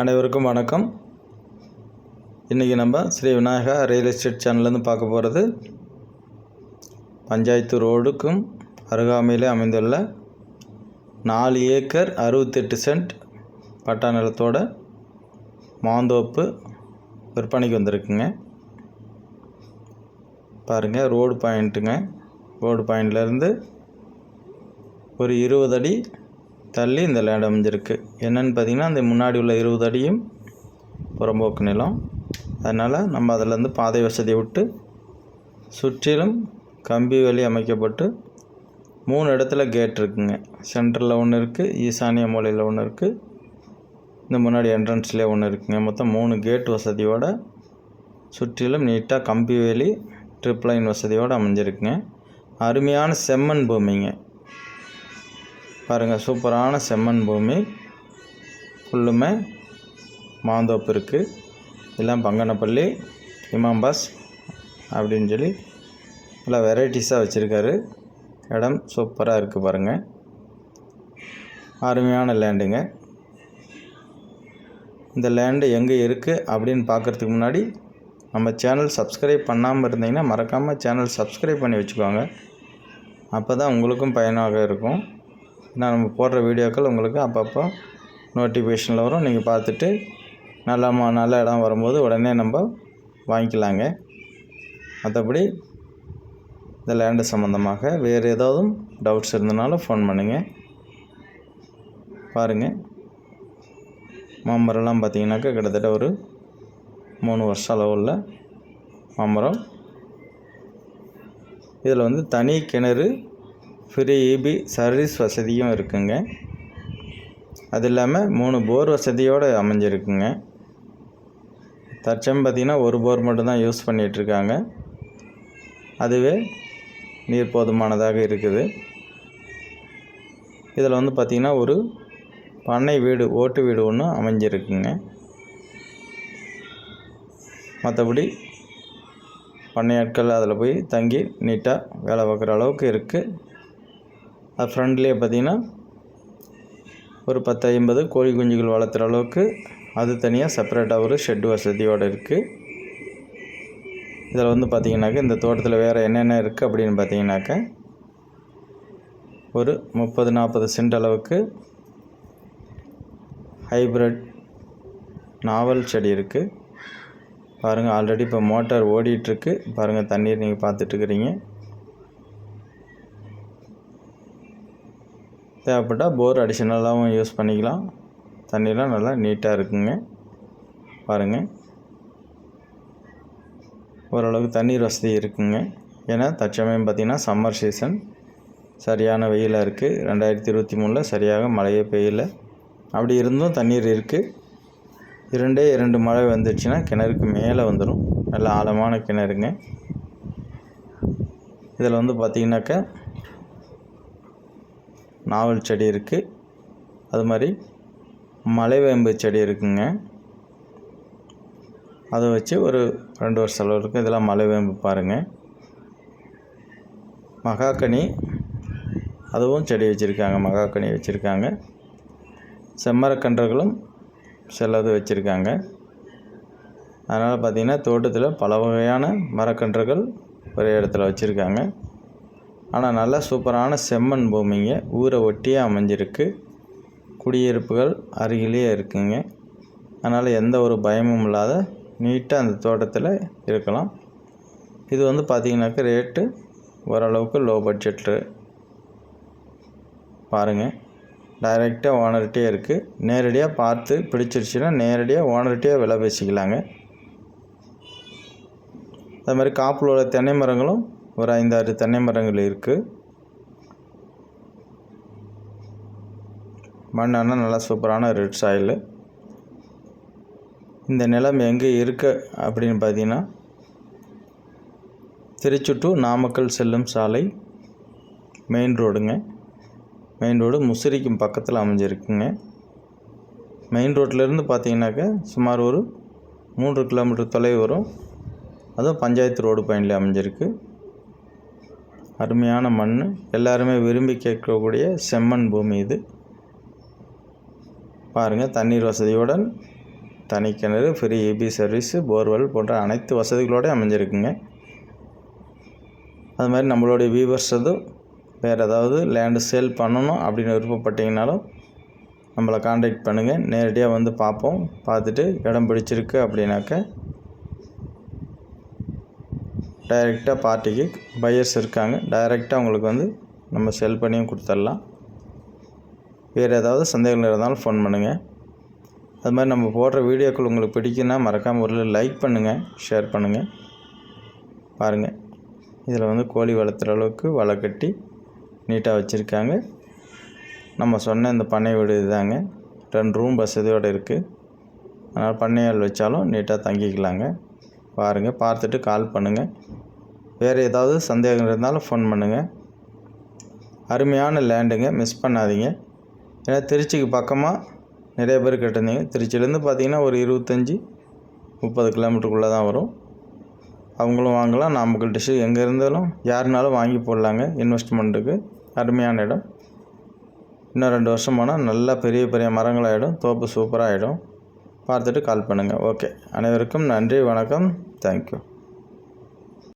அனைவருக்கும் வணக்கம். இன்றைக்கி நம்ம ஸ்ரீ விநாயகா ரியல் எஸ்டேட் சேனல்லேருந்து பார்க்க போகிறது பஞ்சாயத்து ரோடுக்கும் அருகாமையிலே அமைந்துள்ள நாலு ஏக்கர் அறுபத்தெட்டு சென்ட் பட்டா நிலத்தோட மாந்தோப்பு விற்பனைக்கு வந்திருக்குங்க. பாருங்கள் ரோடு பாயிண்ட்டுங்க ரோடு பாயிண்ட்லேருந்து ஒரு இருபது அடி தள்ளி இந்த லேண்ட் அமைஞ்சிருக்கு. என்னென்னு பார்த்தீங்கன்னா அந்த முன்னாடி உள்ள இருபது அடியும் புறம்போக்கு நிலம். அதனால் நம்ம அதிலேருந்து பாதை வசதி விட்டு சுற்றிலும் கம்பி வேலி அமைக்கப்பட்டு மூணு இடத்துல கேட் இருக்குங்க. சென்டரில் ஒன்று இருக்குது ஈசானிய மூலையில் ஒன்று இருக்குது இந்த முன்னாடி என்ட்ரன்ஸ்லேயே ஒன்று இருக்குங்க. மொத்தம் மூணு கேட் வசதியோட சுற்றிலும் நீட்டாக கம்பி வேலி ட்ரிப் லைன் வசதியோடு அமைஞ்சிருக்குங்க. அருமையான செம்மண் பூமிங்க. பாருங்கள் சூப்பரான செம்மண் பூமி. ஃபுல்லுமே மாந்தோப்பு இருக்குது எல்லாம் பங்கனப்பள்ளி இமாம்பாஸ் அப்படின்னு சொல்லி நல்லா வெரைட்டிஸாக வச்சுருக்காரு. இடம் சூப்பராக இருக்குது பாருங்கள் அருமையான லேண்டுங்க இந்த லேண்டு எங்கே இருக்குது அப்படின்னு பார்க்குறதுக்கு முன்னாடி நம்ம சேனல் சப்ஸ்கிரைப் பண்ணாமல் இருந்தீங்கன்னா மறக்காமல் சேனல் சப்ஸ்கிரைப் பண்ணி வச்சுக்கோங்க. அப்போ தான் உங்களுக்கும் பயனாக இருக்கும். நான் நம்ம போடுற வீடியோக்கள் உங்களுக்கு அப்பப்போ நோட்டிஃபிகேஷனில் வரும். நீங்கள் பார்த்துட்டு நல்ல நல்ல இடம் வரும்போது உடனே நம்ம வாங்கிக்கலாங்க. மற்றபடி இந்த லேண்டு சம்மந்தமாக வேறு ஏதாவது டவுட்ஸ் இருந்தனாலும் ஃபோன் பண்ணுங்கள் பாருங்கள் மாமரம்லாம் பார்த்தீங்கன்னாக்கா கிட்டத்தட்ட ஒரு மூணு வருஷம் அளவுள்ள மாமரம். இதில் வந்து தனி கிணறு ஃப்ரீ இபி சர்வீஸ் வசதியும் இருக்குங்க. அது இல்லாமல் மூணு போர் வசதியோடு அமைஞ்சிருக்குங்க. தற்சம் பார்த்திங்கன்னா ஒரு போர் மட்டும்தான் யூஸ் பண்ணிகிட்ருக்காங்க அதுவே நீர் போதுமானதாக இருக்குது. இதில் வந்து பார்த்திங்கன்னா ஒரு பண்ணை வீடு ஓட்டு வீடு ஒன்று அமைஞ்சிருக்குங்க. மற்றபடி பண்ணையாட்கள் அதில் போய் தங்கி நீட்டாக வேலை பார்க்குற அளவுக்கு இருக்குது அது ஃப்ரண்ட்லேயே பார்த்திங்கன்னா ஒரு பத்து ஐம்பது கோழி குஞ்சுகள் வளர்த்துற அளவுக்கு அது தனியாக செப்பரேட்டாக ஒரு ஷெட் வசதியோடு இருக்குது இதில் வந்து பார்த்திங்கனாக்கா இந்த தோட்டத்தில் வேறு என்னென்ன இருக்குது அப்படின்னு பார்த்தீங்கன்னாக்கா ஒரு முப்பது நாற்பது சென்ட் அளவுக்கு ஹைப்ரிட் நாவல் செடி இருக்குது பாருங்கள் ஆல்ரெடி இப்போ மோட்டார் ஓடிட்டுருக்கு பாருங்கள் தண்ணீர் நீங்கள் பார்த்துட்ருக்குறீங்க தேவைப்பட்டால் போர் அடிஷ்னலாகவும் யூஸ் பண்ணிக்கலாம். தண்ணிலாம் நல்லா நீட்டாக இருக்குங்க. பாருங்கள் ஓரளவுக்கு தண்ணீர் வசதி இருக்குங்க. ஏன்னா தற்சமயம் பார்த்திங்கன்னா சம்மர் சீசன் சரியான வெயிலாக இருக்குது ரெண்டாயிரத்தி இருபத்தி மூணில் சரியாக மழையே பெய்யல. அப்படி இருந்தும் தண்ணீர் இருக்குது இரண்டே இரண்டு மழை வந்துடுச்சுன்னா கிணறுக்கு மேலே வந்துடும் நல்ல ஆழமான கிணறுங்க. இதில் வந்து பார்த்திங்கனாக்கா நாவல் செடி இருக்குது அது மாதிரி மலைவேம்பு செடி இருக்குங்க. அதை வச்சு ஒரு ரெண்டு வருஷம் செலவு இருக்குது இதெல்லாம் மலைவேம்பு பாருங்கள் மகாக்கனி அதுவும் செடி வச்சுருக்காங்க. மகாக்கனி வச்சுருக்காங்க. செம்மரக்கன்றுகளும் சிலது வச்சுருக்காங்க. அதனால் பார்த்திங்கன்னா தோட்டத்தில் பல வகையான மரக்கன்றுகள் ஒரே இடத்துல வச்சுருக்காங்க. ஆனால் நல்லா சூப்பரான செம்மண் பூமிங்க. ஊரை ஒட்டியே அமைஞ்சிருக்கு. குடியிருப்புகள் அருகிலேயே இருக்குங்க. அதனால் எந்த ஒரு பயமும் இல்லாத நீட்டாக அந்த தோட்டத்தில் இருக்கலாம். இது வந்து பார்த்திங்கனாக்கா ரேட்டு ஓரளவுக்கு லோ பட்ஜெட்டு பாருங்கள் டைரெக்டாக ஓனர்கிட்டே இருக்குது நேரடியாக பார்த்து பிடிச்சிருச்சுன்னா நேரடியாக ஓனர்கிட்டே விலை பேசிக்கலாங்க. அது மாதிரி காப்பில் உள்ள தென்னை மரங்களும் ஒரு ஐந்தாறு தென்னை மரங்கள் இருக்குது மண் நல்லா சூப்பரான ரெட் சாயில் இந்த நிலம் எங்கே இருக்குது அப்படின்னு பார்த்தீங்கன்னா திருச்சி டு நாமக்கல் செல்லும் சாலை மெயின் ரோடுங்க மெயின் ரோடு முசிறிக்கும் பக்கத்தில் அமைஞ்சிருக்குங்க. மெயின் ரோட்லேருந்து பார்த்தீங்கன்னாக்கா சுமார் ஒரு மூன்று கிலோமீட்டர் தொலைவு வரும். அதுவும் பஞ்சாயத்து ரோடு பயனில் அமைஞ்சிருக்கு. அருமையான மண். எல்லாருமே விரும்பி கேட்கக்கூடிய செம்மண் பூமி இது. பாருங்கள் தண்ணீர் வசதியுடன் தனி கிணறு ஃப்ரீ இபி சர்வீஸு போர்வெல் போன்ற அனைத்து வசதிகளோடு அமைஞ்சிருக்குங்க. அது மாதிரி நம்மளுடைய வியூவர்ஸ் எதுவும் வேறு ஏதாவது லேண்டு சேல் பண்ணணும் அப்படின்னு விருப்பப்பட்டீங்கனாலும் நம்மளை காண்டாக்ட் பண்ணுங்கள் நேரடியாக வந்து பார்ப்போம். பார்த்துட்டு இடம் பிடிச்சிருக்கு அப்படின்னாக்க டைரெக்டாக பார்ட்டிக்கு பையர்ஸ் இருக்காங்க. டைரெக்டாக உங்களுக்கு வந்து நம்ம செல் பண்ணியும் கொடுத்துடலாம். வேறு ஏதாவது சந்தேகங்கள் இருந்தாலும் ஃபோன் பண்ணுங்கள் அது மாதிரி நம்ம போடுற வீடியோக்கள் உங்களுக்கு பிடிக்குன்னா மறக்காமல் ஒரு லைக் பண்ணுங்கள் ஷேர் பண்ணுங்கள் பாருங்கள் இதில் வந்து கோழி வளர்த்துற அளவுக்கு வலை கட்டி நீட்டாக வச்சுருக்காங்க. நம்ம சொன்ன இந்த பண்ணை வீடு இதுதாங்க. ரெண்டு ரூம் வசதியோடு இருக்குது அதனால் பண்ணையால் வச்சாலும் நீட்டாக தங்கிக்கலாங்க. பாருங்கள் பார்த்துட்டு கால் பண்ணுங்கள் வேறு ஏதாவது சந்தேகம் இருந்தாலும் ஃபோன் பண்ணுங்கள் அருமையான லேண்டுங்க மிஸ் பண்ணாதீங்க. ஏன்னா திருச்சிக்கு பக்கமாக நிறைய பேர் கேட்டிருந்தீங்க. திருச்சியிலேருந்து பார்த்தீங்கன்னா ஒரு இருபத்தஞ்சி முப்பது கிலோமீட்டருக்குள்ளே தான் வரும். அவங்களும் வாங்கலாம். நாமக்கல் டிஸ்ட்ரிக் எங்கே இருந்தாலும் யாருனாலும் வாங்கி போடலாங்க. இன்வெஸ்ட்மெண்ட்டுக்கு அருமையான இடம். இன்னும் ரெண்டு வருஷம் போனால் நல்லா பெரிய பெரிய மரங்களாகிடும் தோப்பு சூப்பராக ஆகிடும் பார்த்துட்டு கால் பண்ணுங்கள் ஓகே அனைவருக்கும் நன்றி வணக்கம். தேங்க்யூ